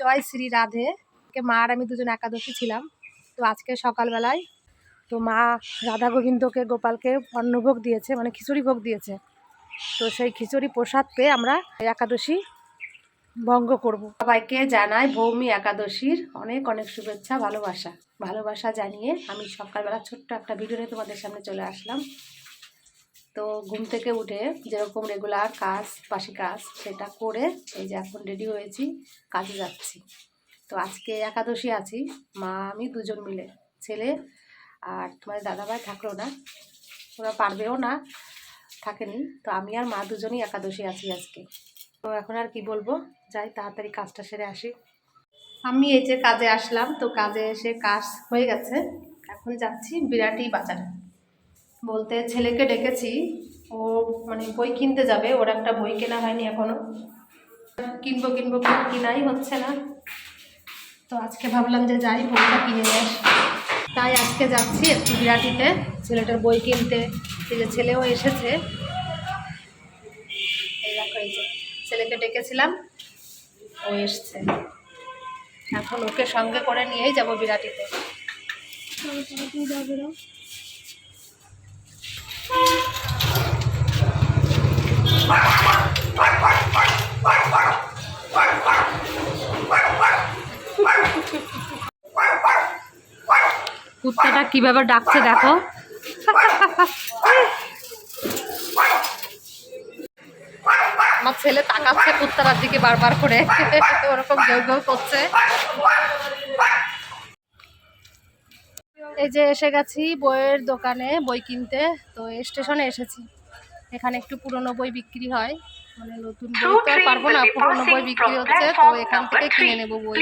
জয় শ্রী রাধে। মা আর আমি দুজন একাদশী ছিলাম। তো আজকে সকালবেলায় তো মা রাধা গোবিন্দকে, গোপালকে অন্নভোগ দিয়েছে মানে খিচুড়ি ভোগ দিয়েছে। তো সেই খিচুড়ি প্রসাদ পেয়ে আমরা একাদশী ভঙ্গ করব। সবাইকে জানাই ভৌমি একাদশীর অনেক অনেক শুভেচ্ছা, ভালোবাসা। ভালোবাসা জানিয়ে আমি সকালবেলা ছোট্ট একটা ভিডিও নিয়ে তোমাদের সামনে চলে আসলাম। তো ঘুম থেকে উঠে যেরকম রেগুলার কাজ, বাসি কাজ, সেটা করে এই যে এখন রেডি হয়েছি, কাজে যাচ্ছি। তো আজকে একাদশী আছি, মা, আমি দুজন মিলে, ছেলে আর তোমার দাদাভাই থাকল না, ওরা পারবেও না, থাকেনি। তো আমি আর মা দুজনই একাদশী আছি আজকে। তো এখন আর কি বলব, যাই তাড়াতাড়ি কাজটা সেরে আসি। আমি এই যে কাজে আসলাম, তো কাজে এসে কাজ হয়ে গেছে। এখন যাচ্ছি বিরাটি বাজারে। বলতে ছেলেকে ডেকেছি। ও মানে বই কিনতে যাবে, ওর একটা বই কেনা হয়নি এখনও। কিনবো কিনবো কিনাই হচ্ছে না। তো আজকে ভাবলাম যে যাই, বইটা কিনে নিয়ে তাই আজকে যাচ্ছি একটু বিরাটিতে, ছেলেটার বই কিনতে। যে ছেলেও এসেছে। এই ছেলেকে ডেকেছিলাম, ও এসছে। এখন ওকে সঙ্গে করে নিয়েই যাব বিরাটিতে। কুত্তাটা কীভাবে ডাকছে দেখো? আমার ছেলে তাকাচ্ছে কুত্তাটার দিকে বারবার করে। ওরকম কেউ করছে। এই যে এসে গেছি বইয়ের দোকানে বই কিনতে তো স্টেশনে এসেছি। এখানে একটু পুরনো বই বিক্রি হয় মানে নতুন বই তো পারব না পুরনো বই বিক্রি হচ্ছে তো এখান থেকে কিনে নেব বই.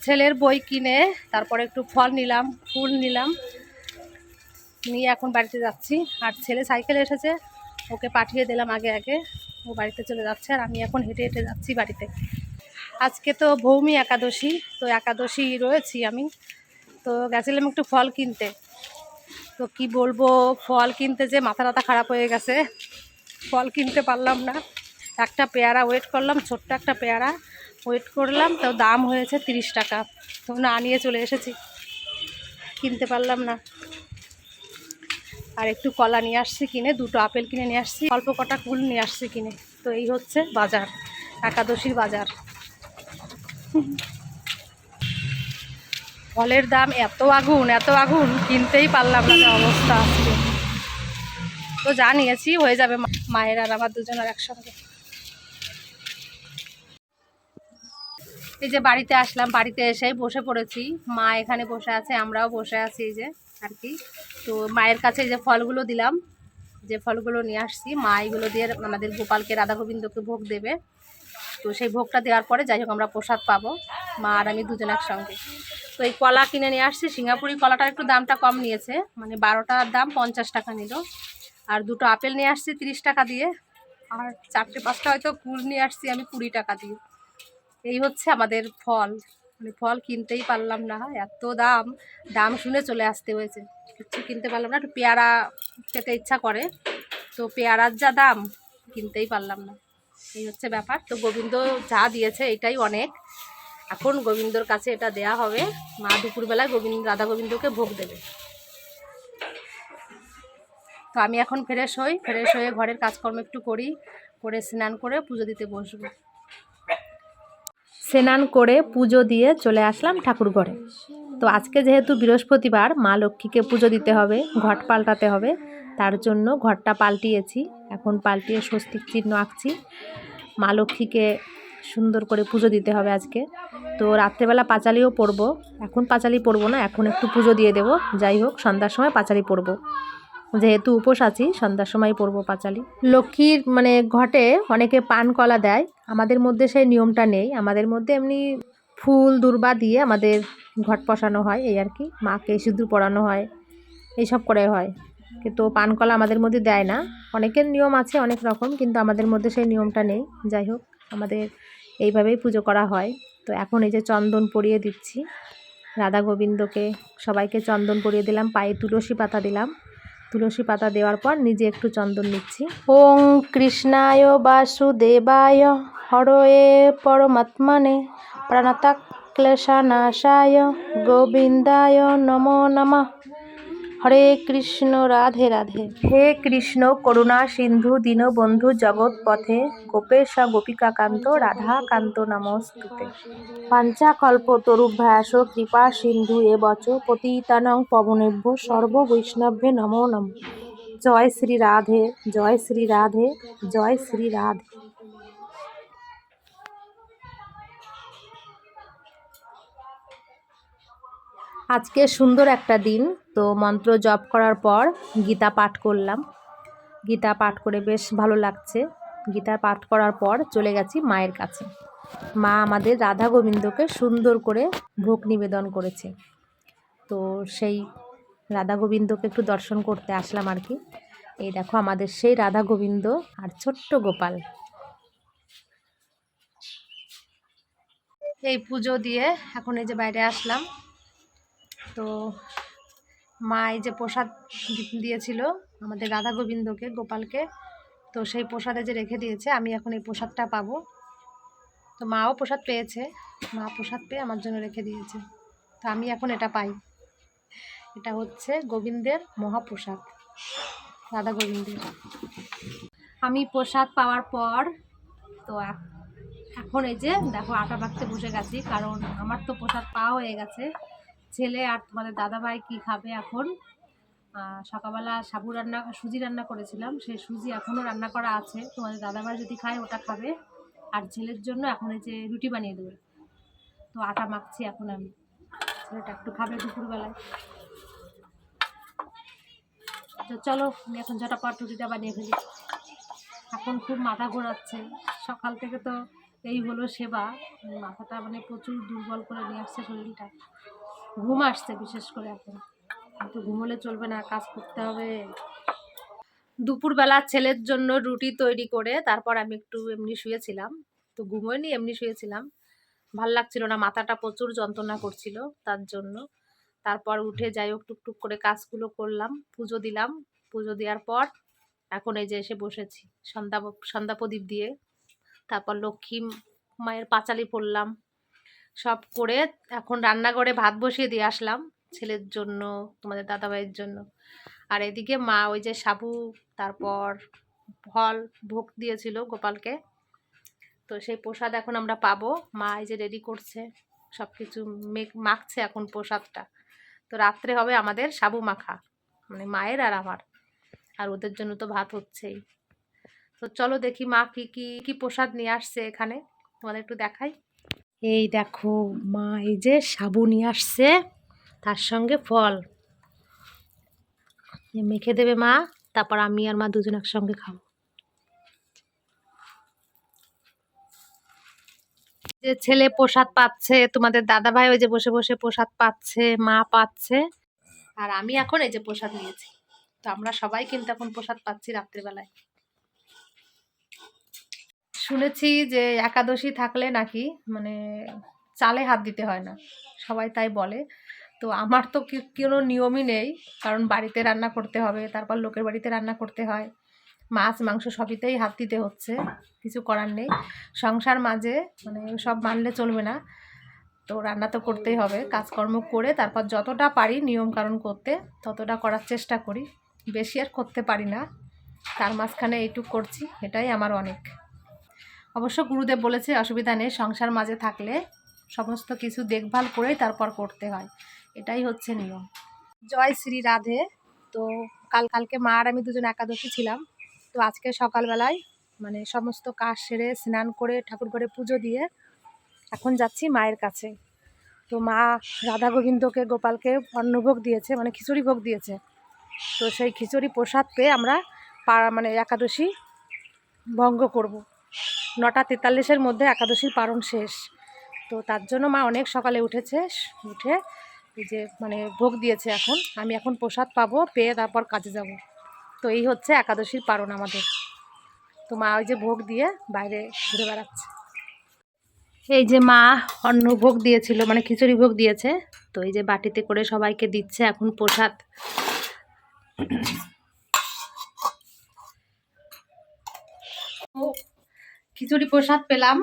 ছেলের বই কিনে তারপরে একটু ফল নিলাম ফুল নিলাম নিয়ে এখন বাড়িতে যাচ্ছি। আর ছেলে সাইকেলে এসেছে ওকে পাঠিয়ে দিলাম আগে আগে ও বাড়িতে চলে যাচ্ছে আর আমি এখন হেঁটে হেঁটে যাচ্ছি বাড়িতে। আজকে তো ভৌমি একাদশী, তো একাদশী রয়েছি আমি। তো গেছিলাম একটু ফল কিনতে। তো কি বলব, ফল কিনতে যে মাথা টাথা খারাপ হয়ে গেছে, ফল কিনতে পারলাম না। একটা পেয়ারা ওয়েট করলাম, ছোট্ট একটা পেয়ারা ওয়েট করলাম, তো দাম হয়েছে তিরিশ টাকা। তো না নিয়ে চলে এসেছি, কিনতে পারলাম না। আর একটু কলা নিয়ে আসছি কিনে, দুটো আপেল কিনে নিয়ে আসছি, অল্প কটা কুল নিয়ে আসছি কিনে। তো এই হচ্ছে বাজার, একাদশীর বাজার। ফলের দাম এত আগুন এত আগুন, কিনতেই পারলাম না অবস্থা তো জানিয়েছি হয়ে যাবে মায়ের আর আমার দুজনের একসঙ্গে। এই যে বাড়িতে আসলাম, বাড়িতে এসেই বসে পড়েছি। মা এখানে বসে আছে, আমরাও বসে আছি এই যে আর কি। তো মায়ের কাছে যে ফলগুলো দিলাম, যে ফলগুলো নিয়ে আসছি, মা এগুলো দিয়ে আমাদের গোপালকে রাধা গোবিন্দকে ভোগ দেবে। তো সেই ভোগটা দেওয়ার পরে যাই হোক আমরা প্রসাদ পাবো, মা আর আমি দুজন একসঙ্গে। তো এই কলা কিনে নিয়ে আসছি, সিঙ্গাপুরি কলাটার একটু দামটা কম নিয়েছে মানে বারোটার দাম পঞ্চাশ টাকা নিল। আর দুটো আপেল নিয়ে আসছি তিরিশ টাকা দিয়ে, আর চারটে পাঁচটা হয়তো কুল নিয়ে আসছি আমি কুড়ি টাকা দিয়ে। এই হচ্ছে আমাদের ফল মানে ফল কিনতেই পারলাম না, এত দাম দাম শুনে চলে আসতে হয়েছে। কিছু কিনতে পারলাম না, একটু পেয়ারা খেতে ইচ্ছা করে, তো পেয়ারার যা দাম, কিনতেই পারলাম না। এই হচ্ছে ব্যাপার। তো গোবিন্দ যা দিয়েছে এটাই অনেক। এখন গোবিন্দর কাছে এটা দেয়া হবে। মা দুপুরবেলায় গোবিন্দ, রাধা গোবিন্দকে ভোগ দেবে। তো আমি এখন ফ্রেশ হই। ফ্রেশ হয়ে ঘরের কাজকর্ম একটু করি, করে স্নান করে পুজো দিতে বসবো। স্নান করে পুজো দিয়ে চলে আসলাম ঠাকুর ঘরে। তো আজকে যেহেতু বৃহস্পতিবার, মা লক্ষ্মীকে পুজো দিতে হবে, ঘট পাল্টাতে হবে। তার জন্য ঘরটা পাল্টিয়েছি। এখন পাল্টিয়ে স্বস্তিক চিহ্ন আঁকছি। মা লক্ষ্মীকে সুন্দর করে পুজো দিতে হবে আজকে। তো রাত্রেবেলা পাঁচালিও পড়ব। এখন পাঁচালি পড়ব না, এখন একটু পুজো দিয়ে দেবো। যাই হোক, সন্ধ্যার সময় পাঁচালি পড়ব। যেহেতু উপোস আছি, সন্ধ্যার সময় পড়ব পাঁচালি। লক্ষ্মীর মানে ঘটে, অনেকে পান কলা দেয়। আমাদের মধ্যে সেই নিয়মটা নেই। আমাদের মধ্যে এমনি ফুল, দুর্বা দিয়ে আমাদের ঘট বসানো হয়, এই আর কি। মাকে সিঁদুর পরানো হয়, এইসব করে হয়। কিন্তু পান কলা আমাদের মধ্যে দেয় না। অনেকের নিয়ম আছে, অনেক রকম, কিন্তু আমাদের মধ্যে সেই নিয়মটা নেই। যাই হোক, আমাদের এইভাবেই পুজো করা হয়। তো এখন এই যে চন্দন পরিয়ে দিচ্ছি। রাধা গোবিন্দকে, সবাইকে চন্দন পরিয়ে দিলাম, পায়ে তুলসী পাতা দিলাম। তুলসী পাতা দেওয়ার পর নিজে একটু চন্দন নিচ্ছি। ওং কৃষ্ণায় বাসুদেবায়, হরয়ে পরমাত্মনে প্রাণতাক ক্লেশানাশায়, গোবিন্দায় নমো নমঃ। হরে কৃষ্ণ রাধে রাধে। হে কৃষ্ণ করুণা সিন্ধু দীনবন্ধু জগৎ পথে গোপেশ গোপিকাকান্ত রাধাকান্ত নমস্তুতে। পাঞ্চাকল্প তরুভ্যাস কৃপা সিন্ধু এ বচ পতিতানং পবনেভ্য সর্ব বৈষ্ণব্যে নমো নম। জয় শ্রী রাধে জয় শ্রী রাধে জয় শ্রী রাধে। আজকে সুন্দর একটা দিন। তো মন্ত্র জপ করার পর গীতা পাঠ করলাম। গীতা পাঠ করে বেশ ভালো লাগছে। গীতা পাঠ করার পর চলে গেছি মায়ের কাছে। মা আমাদের রাধা গোবিন্দকে সুন্দর করে ভোগ নিবেদন করেছে। তো সেই রাধা গোবিন্দকে একটু দর্শন করতে আসলাম আর কি। এই দেখো আমাদের সেই রাধা গোবিন্দ আর ছোট্ট গোপাল। এই পুজো দিয়ে এখন এই যে বাইরে আসলাম। তো মা এই যে প্রসাদ দিয়েছিল আমাদের রাধা গোবিন্দকে, গোপালকে, তো সেই প্রসাদে যে রেখে দিয়েছে, আমি এখন এই প্রসাদটা পাবো। তো মাও প্রসাদ পেয়েছে, মা প্রসাদ পেয়ে আমার জন্য রেখে দিয়েছে। তো আমি এখন এটা পাই। এটা হচ্ছে গোবিন্দের মহাপ্রসাদ, রাধা গোবিন্দের। আমি প্রসাদ পাওয়ার পর, তো এখন এই যে দেখো আটা মাখতে বসে গেছি, কারণ আমার তো প্রসাদ পাওয়া হয়ে গেছে। ছেলে আর তোমাদের দাদাভাই কি খাবে এখন? সকালবেলা সাবু রান্না, সুজি রান্না করেছিলাম, সেই সুজি এখনও রান্না করা আছে। তোমাদের দাদাভাই যদি খায়, ওটা খাবে। আর ছেলের জন্য এখন এই যে রুটি বানিয়ে দেবে। তো আটা মাখছি এখন আমি। ছেলেটা একটু খাবে দুপুরবেলায়। তো চলো, আমি এখন ঝটাপট রুটিটা বানিয়ে ফেলি। এখন খুব মাথা ঘোরাচ্ছে। সকাল থেকে তো এই হলো সেবা। মাথাটা মানে প্রচুর দুর্বল করে নিয়ে আসছে শরীরটা। ঘুম আসছে বিশেষ করে এখন। কিন্তু ঘুমোলে চলবে না, কাজ করতে হবে। দুপুরবেলা ছেলের জন্য রুটি তৈরি করে তারপর আমি একটু এমনি শুয়েছিলাম। তো ঘুমোয়নি, এমনি শুয়েছিলাম। ভালো লাগছিল না, মাথাটা প্রচুর যন্ত্রণা করছিল তার জন্য। তারপর উঠে যাই হোক, টুকটুক করে কাজগুলো করলাম, পুজো দিলাম। পুজো দেওয়ার পর এখন এই যে এসে বসেছি, সন্ধ্যা সন্ধ্যা প্রদীপ দিয়ে। তারপর লক্ষ্মী মায়ের পাঁচালি পড়লাম। সব করে এখন রান্নাঘরে ভাত বসিয়ে দিয়ে আসলাম ছেলের জন্য, তোমাদের দাদাভাইয়ের জন্য। আর এদিকে মা ওই যে সাবু, তারপর ফল ভোগ দিয়েছিল গোপালকে। তো সেই প্রসাদ এখন আমরা পাবো। মা এই যে রেডি করছে সব কিছু মেক, মাখছে এখন প্রসাদটা। তো রাত্রে হবে আমাদের সাবু মাখা মানে মায়ের আর আমার। আর ওদের জন্য তো ভাত হচ্ছেই। তো চলো দেখি মা কি কি কি প্রসাদ নিয়ে আসছে এখানে। তোমাদের একটু দেখাই। এই দেখো মা, এই যে সাবু নিয়ে আসছে, তার সঙ্গে ফল। মেখে দেবে মা, তারপর আমি আর মা দুজন একসঙ্গে খাব। যে ছেলে প্রসাদ পাচ্ছে, তোমাদের দাদা ভাই ওই যে বসে বসে প্রসাদ পাচ্ছে, মা পাচ্ছে, আর আমি এখন এই যে প্রসাদ নিয়েছি। তো আমরা সবাই কিন্তু এখন প্রসাদ পাচ্ছি রাত্রিবেলায়। শুনেছি যে একাদশী থাকলে নাকি মানে চালে হাত দিতে হয় না। সবাই তাই বলে। তো আমার তো কোনো নিয়মই নেই। কারণ বাড়িতে রান্না করতে হবে, তারপর লোকের বাড়িতে রান্না করতে হয়। মাছ, মাংস সবইতেই হাত দিতে হচ্ছে। কিছু করার নেই। সংসার মাঝে মানে সব মানলে চলবে না। তো রান্না তো করতেই হবে। কাজকর্ম করে তারপর যতটা পারি নিয়মকানুন করতে, ততটা করার চেষ্টা করি। বেশি আর করতে পারি না। তার মাঝখানে এইটুক করছি। এটাই আমার অনেক। অবশ্য গুরুদেব বলেছে, অসুবিধা নেই, সংসার মাঝে থাকলে সমস্ত কিছু দেখভাল করেই তারপর করতে হয়। এটাই হচ্ছে নিয়ম। জয় শ্রী রাধে। তো কাল, কালকে মা আর আমি দুজন একাদশী ছিলাম। তো আজকে সকালবেলায় মানে সমস্ত কাজ সেরে স্নান করে, ঠাকুর ঘরে পুজো দিয়ে এখন যাচ্ছি মায়ের কাছে। তো মা রাধা গোবিন্দকে, গোপালকে অন্নভোগ দিয়েছে মানে খিচুড়ি ভোগ দিয়েছে। তো সেই খিচুড়ি প্রসাদ পেয়ে আমরা মানে একাদশী ভঙ্গ করব। নটা তেতাল্লিশের মধ্যে একাদশীর পারণ শেষ। তো তার জন্য মা অনেক সকালে উঠেছে, উঠে এই যে মানে ভোগ দিয়েছে এখন। আমি এখন প্রসাদ পাবো, পেয়ে তারপর কাজে যাব। তো এই হচ্ছে একাদশীর পারণ আমাদের। তো মা ওই যে ভোগ দিয়ে বাইরে ঘুরে বেড়াচ্ছে। এই যে মা অন্ন ভোগ দিয়েছিল মানে খিচুড়ি ভোগ দিয়েছে। তো এই যে বাটিতে করে সবাইকে দিচ্ছে এখন প্রসাদ। খিচুড়ি প্রসাদ পেলাম।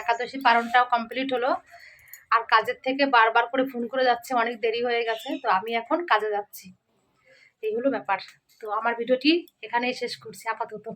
একাদশী পালনটাও কমপ্লিট হলো। আর কাজের থেকে বারবার করে ফোন করে যাচ্ছে, অনেক দেরি হয়ে গেছে। তো আমি এখন কাজে যাচ্ছি। এই হলো ব্যাপার। তো আমার ভিডিওটি এখানেই শেষ করছি আপাতত।